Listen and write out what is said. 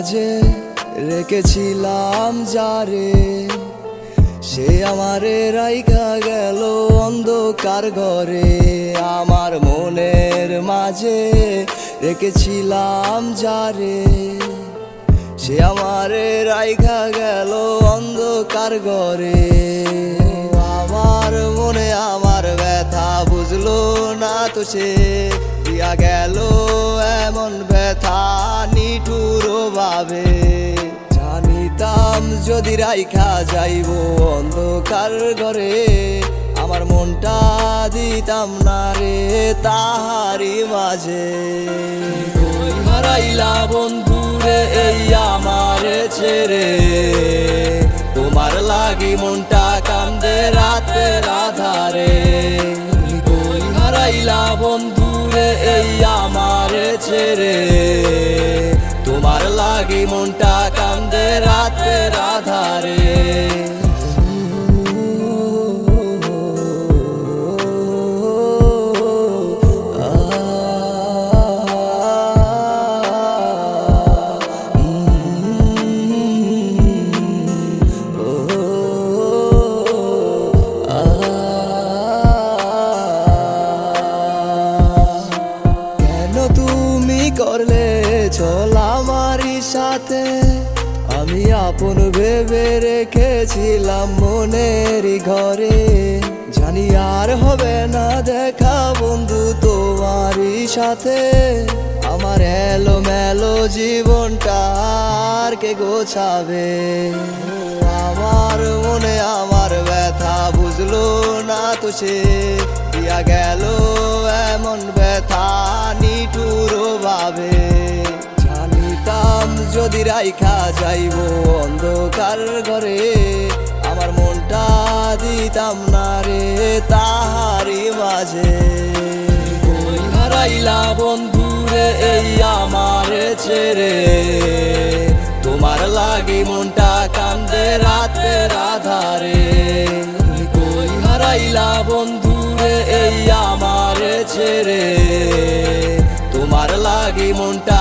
মাঝে রেখেছিলাম যারে সে আমারে রাইখা গেল অন্ধকার ঘরে। আমার মনের মাঝে রেখেছিলাম যারে। সে আমারে রাইখা গেল অন্ধকার ঘরে। আমার মনে আমার ব্যথা বুঝলো না তো সে। দিয়া গেল এমন ব্যথা নিঠুর ভাবে। জানিতাম যদি রাইখা যাইব অন্ধকার ঘরে, আমার মনটা দিতাম না রে তাহারি মাঝে। হারাইলা বন্ধুরে এই আমার ছেড়ে? তোমার লাগি মনটা কান্দে রাতে রাধারে হারাইলা বন্ধুরে এই আমার ছেড়ে? তোমার লাগি মনটা রাতে রাধারে রেখেছিলাম মনের ঘরে। জানি আর হবে না দেখা বন্ধু তোমারই সাথে। আমার এলো মেলো জীবনটা আর কে গোছাবে? আমার মনে আমার ব্যথা বুঝলো না তো সে। যদি রাইখা যাইব অন্ধকার ঘরে, আমার মনটা দিতাম না রে তাহারি মাঝে। কই হারাইলা বন্ধুরে এই আমার ছেড়ে? তোমার লাগি মনটা কান্দে রাতে রাধারে কই হারাইলা বন্ধুরে এই আমার ছেড়ে? তোমার লাগি মনটা